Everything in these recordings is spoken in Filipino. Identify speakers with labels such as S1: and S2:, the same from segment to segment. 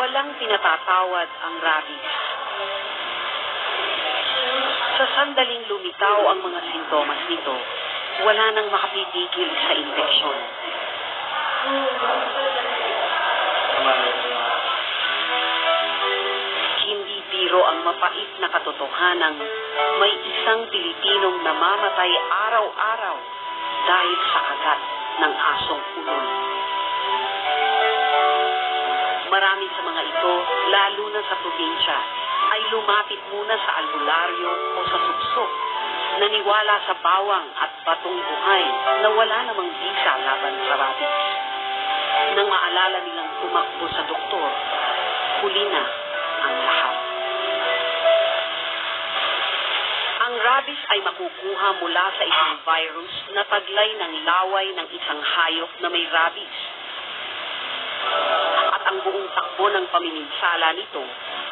S1: Walang pinatatawad ang rabies. Sa sandaling lumitaw ang mga sintomas nito, wala nang makapipigil sa infeksyon. Hindi biro ang mapait na katotohanang may isang Pilipinong namamatay araw-araw dahil sa kagat ng asong ulol. Marami sa mga ito, lalo na sa probinsya, ay lumapit muna sa albularyo o sa suksok, naniwala sa bawang at batong buhay na wala namang bisa laban sa rabies. Nang maalala nilang tumakbo sa doktor, huli na ang lahat. Ang rabies ay makukuha mula sa isang virus na taglay ng laway ng isang hayop na may rabies. Ang buong takbo ng pamiminsala nito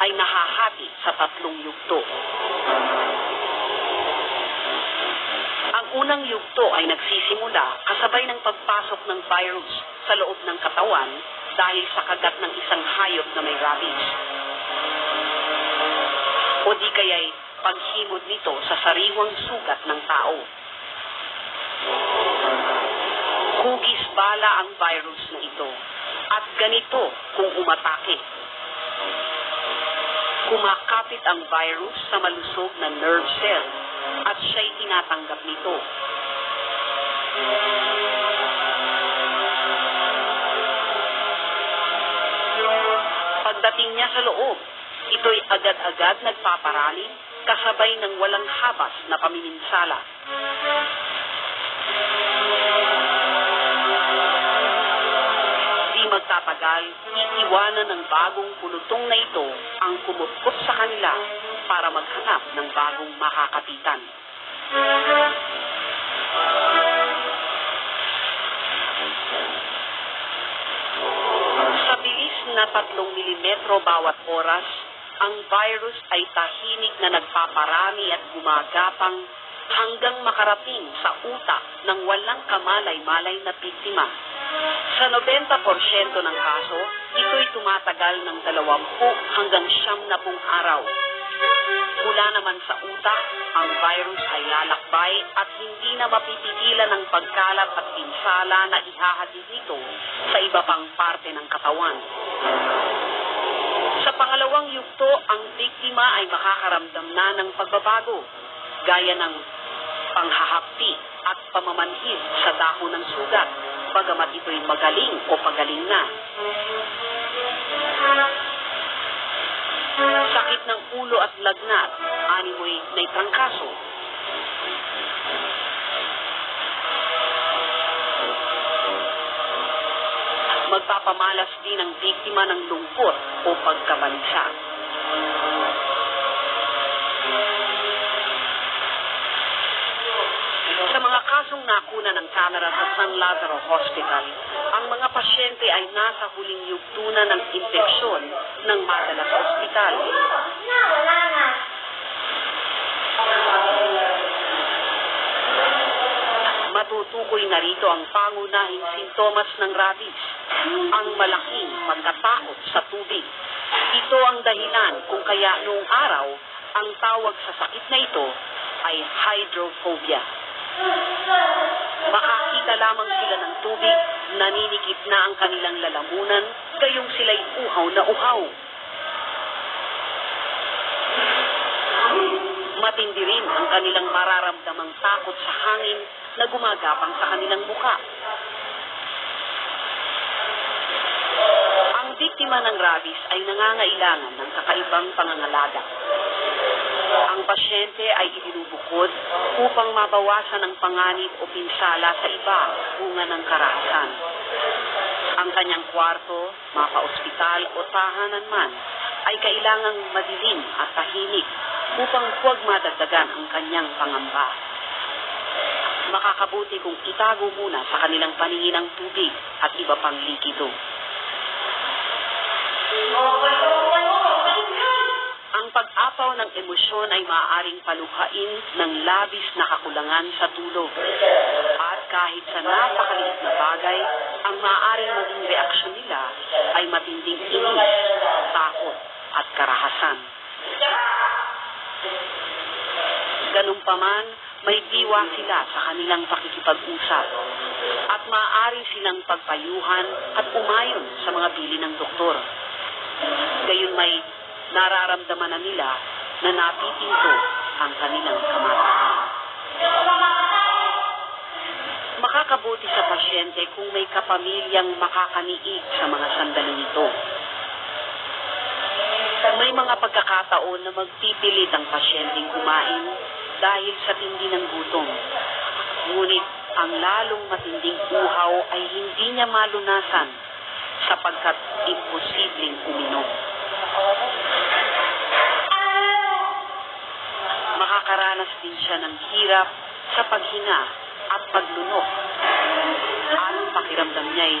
S1: ay nahahati sa tatlong yugto. Ang unang yugto ay nagsisimula kasabay ng pagpasok ng virus sa loob ng katawan dahil sa kagat ng isang hayop na may rabies. O di kaya'y paghimod nito sa sariwang sugat ng tao. Hugis bala ang virus na ito at ganito kung umatake. Kumakapit ang virus sa malusog na nerve cell at siya'y tinatanggap nito. Pagdating niya sa loob, ito'y agad-agad nagpaparali kasabay ng walang habas na pamiminsala. Magtatagal, iiwanan ng bagong pulutong na ito ang kumupkot sa kanila para maghanap ng bagong makakapitan. Sa bilis na tatlong milimetro bawat oras, ang virus ay tahimik na nagpaparami at gumagapang hanggang makarating sa utak ng walang kamalay-malay na biktima. Sa 90% ng kaso, ito'y tumatagal ng 20 hanggang 70 araw. Mula naman sa utak, ang virus ay lalakbay at hindi na mapipigilan ang pagkalat at pinsala na ihahatid nito sa iba pang parte ng katawan. Sa pangalawang yugto, ang biktima ay makakaramdam na ng pagbabago, gaya ng panghahapti at pamamanhid sa dahon ng sugat, bagamat ito'y magaling o pagaling na. Sakit ng ulo at lagnat, animoy may trangkaso. Magpapamalas din ang biktima ng lungkot o pagkabalisa. Nakuna ng kamera sa San Lazaro Hospital, ang mga pasyente ay nasa huling yugto na ng infeksyon ng madala sa ospital. Matutukoy na rito ang pangunahing sintomas ng rabies, ang malaking pagkatakot sa tubig. Ito ang dahilan kung kaya noong araw, ang tawag sa sakit na ito ay hydrophobia. Makakita lamang sila ng tubig, naninikip na ang kanilang lalamunan, gayong sila'y uhaw na uhaw. Matindi rin ang kanilang mararamdamang takot sa hangin na gumagapang sa kanilang mukha. Ang biktima ng rabies ay nangangailangan ng kakaibang pangangalaga. Ang pasyente ay ibinubukod upang mabawasan ang panganib o pinsala sa iba bunga ng karahasan. Ang kanyang kwarto, mapa-ospital o tahanan man, ay kailangang madilim at tahimik upang huwag madagdagan ang kanyang pangamba. Makakabuti kung itago muna sa kanilang paningin ang tubig at iba pang likido. Ang pag-apaw ng emosyon ay maaaring paluhain ng labis na kakulangan sa tulog. At kahit sa napakaliit na bagay, ang maaaring maging reaksyon nila ay matinding inis, takot at karahasan. Ganun pa may diwa sila sa kanilang pakikipag-usap at maaari silang pagpayuhan at umayon sa mga bili ng doktor. Gayon may nararamdaman na nila na napipinto ang kanilang kamatayan. Makakabuti sa pasyente kung may kapamilyang makakaniig sa mga sandaling ito. May mga pagkakataon na magpipilit ang pasyenteng kumain dahil sa tindi ng gutom. Ngunit ang lalong matinding uhaw ay hindi niya malunasan sapagkat imposibleng uminom. Makakaranas din siya ng hirap sa paghinga at paglunok. Anong pakiramdam niya ay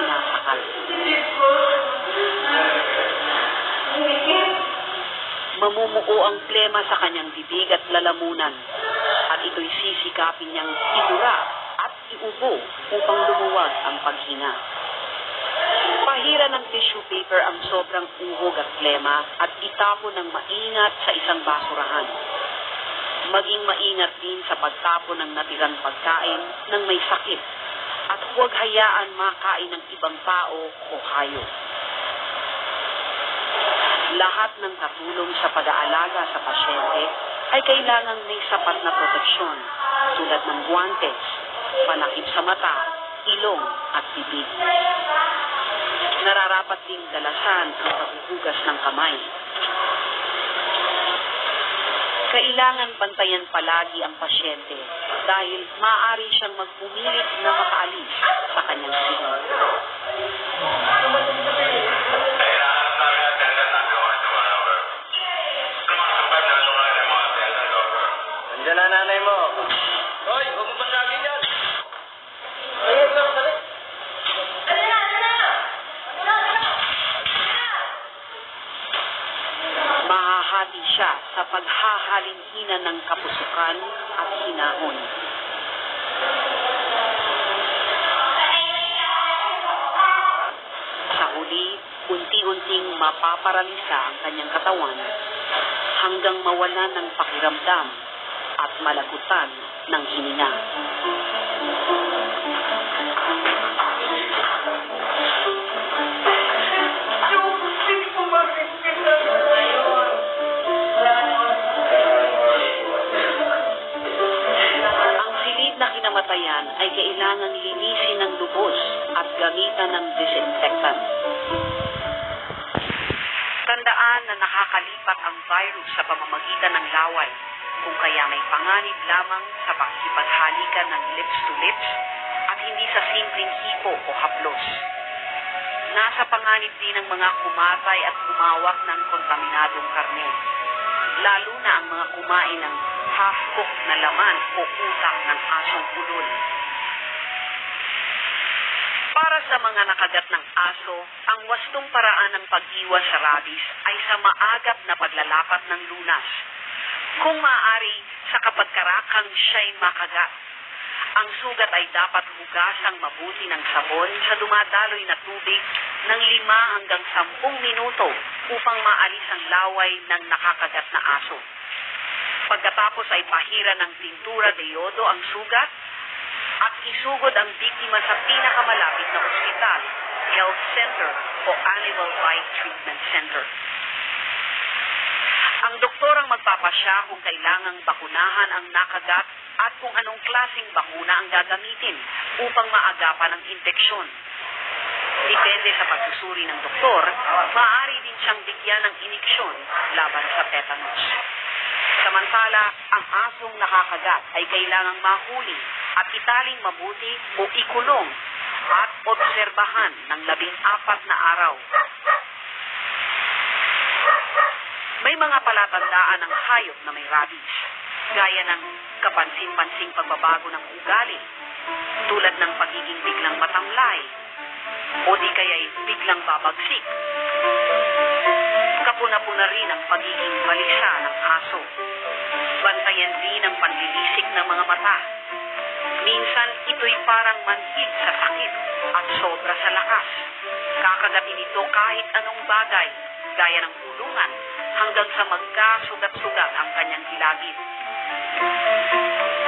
S1: sinasakal. Mamumuo ang plema sa kanyang bibig at lalamunan at ito'y sisikapin niyang idura at iubo upang lumuwag ang paghinga. Pahira ng tissue paper ang sobrang uhog at plema at itapon ng maingat sa isang basurahan. Maging maingat din sa pagtapon ng natirang pagkain ng may sakit at huwag hayaan makain ng ibang tao o hayop. Lahat ng katulong sa pag-aalaga sa pasyente ay kailangang may sapat na proteksyon tulad ng guantes, panakip sa mata, ilong at bibig. Nararapat ding dalasan ang paghuhugas ng kamay. Kailangan bantayan palagi ang pasyente dahil maaari siyang magpumilit na makaalis sa kanyang silid.
S2: Andiyan na nanay mo. Hoy,
S1: siya sa paghahalinhina ng kapusukan at hinahon. Sa huli, unti-unting mapaparalisa ang kanyang katawan hanggang mawalan ng pakiramdam at malagutan ng hininga. Gamitan ng disinfectant. Tandaan na nakakalipat ang virus sa pamamagitan ng laway, kung kaya may panganib lamang sa pakikipaghalikan ng lips to lips at hindi sa simpleng hipo o haplos. Nasa panganib din ang mga kumatay at humawak ng kontaminadong karne, lalo na ang mga kumain ng half-cooked na laman o utak ng asong ulol. Para sa mga nakagat ng aso, ang wastong paraan ng pag-iwas sa rabies ay sa maagap na paglalapat ng lunas. Kung maaari, sa kapag karakang siya'y makagat. Ang sugat ay dapat hugasang mabuti ng sabon sa dumadaloy na tubig ng lima hanggang sampung minuto upang maalis ang laway ng nakakagat na aso. Pagkatapos ay pahira ng pintura de yodo ang sugat at isugod ang biktima sa pinakamalapit na ospital, health center o animal bite treatment center. Ang doktor ang magpapasya kung kailangang bakunahan ang nakagat at kung anong klasing bakuna ang gagamitin upang maagapan ang infeksyon. Depende sa pagsusuri ng doktor, maaari din siyang bigyan ng iniksyon laban sa tetanus. Samantala, ang asong nakakagat ay kailangang mahuli at italing mabuti o ikulong at obserbahan ng labing apat na araw. May mga palatandaan ng hayop na may rabies, gaya ng kapansin-pansing pagbabago ng ugali, tulad ng pagiging biglang matamlay, o di kaya'y biglang babagsik. Kapuna-puna rin ang pagiging balisa ng aso. Bantayan din ang panlilisik ng mga mata. Minsan, ito'y parang manhid sa sakit at sobra sa lakas. Kakagatin ito kahit anong bagay, gaya ng kulungan hanggang sa magkasugat-sugat ang kanyang gilagid.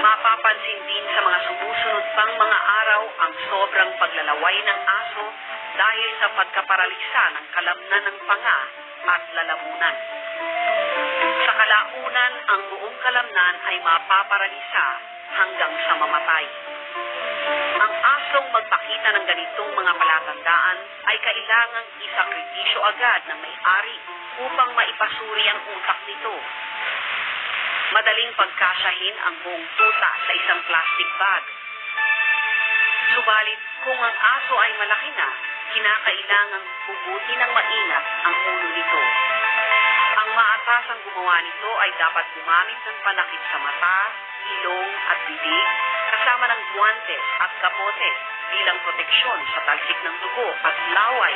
S1: Mapapansin din sa mga sumusunod pang mga araw ang sobrang paglalaway ng aso dahil sa pagkaparalisa ng kalamnan ng panga at lalamunan. Kalaunan, ang buong kalamnan ay mapaparalisa hanggang sa mamatay. Ang asong magpakita ng ganitong mga palatandaan ay kailangang isakripisyo agad ng may-ari upang maipasuri ang utak nito. Madaling pagkasyahin ang buong tuta sa isang plastic bag. Subalit, kung ang aso ay malaki na, kinakailangang ubuti ng maingat ang ulo nito. Ang maatasang gumawa nito ay dapat gumamit ng panakip sa mata, ilong at bibig, kasama ng guwantes at kapote bilang proteksyon sa talsik ng dugo at laway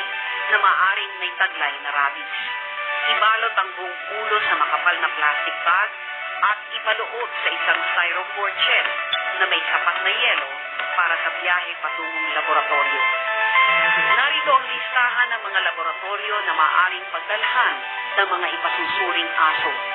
S1: na maaring may taglay na rabies. Ibalot ang buong ulo sa makapal na plastic bag at ipaloob sa isang styrofoam shell na may sapat na yelo para sa biyahe patungong laboratorio. Narito ang listahan ng mga laboratorio na maaaring pagdalhan ng mga ipasusuring aso.